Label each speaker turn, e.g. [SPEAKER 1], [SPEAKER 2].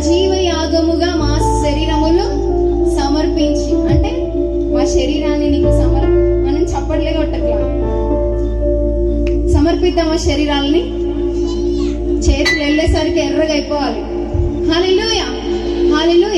[SPEAKER 1] సజీవ యాగముగా మా శరీరములు సమర్పించి అంటే మా శరీరాన్ని నీకు సమర్ మనం చప్పట్లే కొట్టట్లా? సమర్పిద్దాం మా శరీరాల్ని. చేతులు వెళ్ళేసరికి ఎర్రగా అయిపోవాలి. హాలిలోయ హాలిలో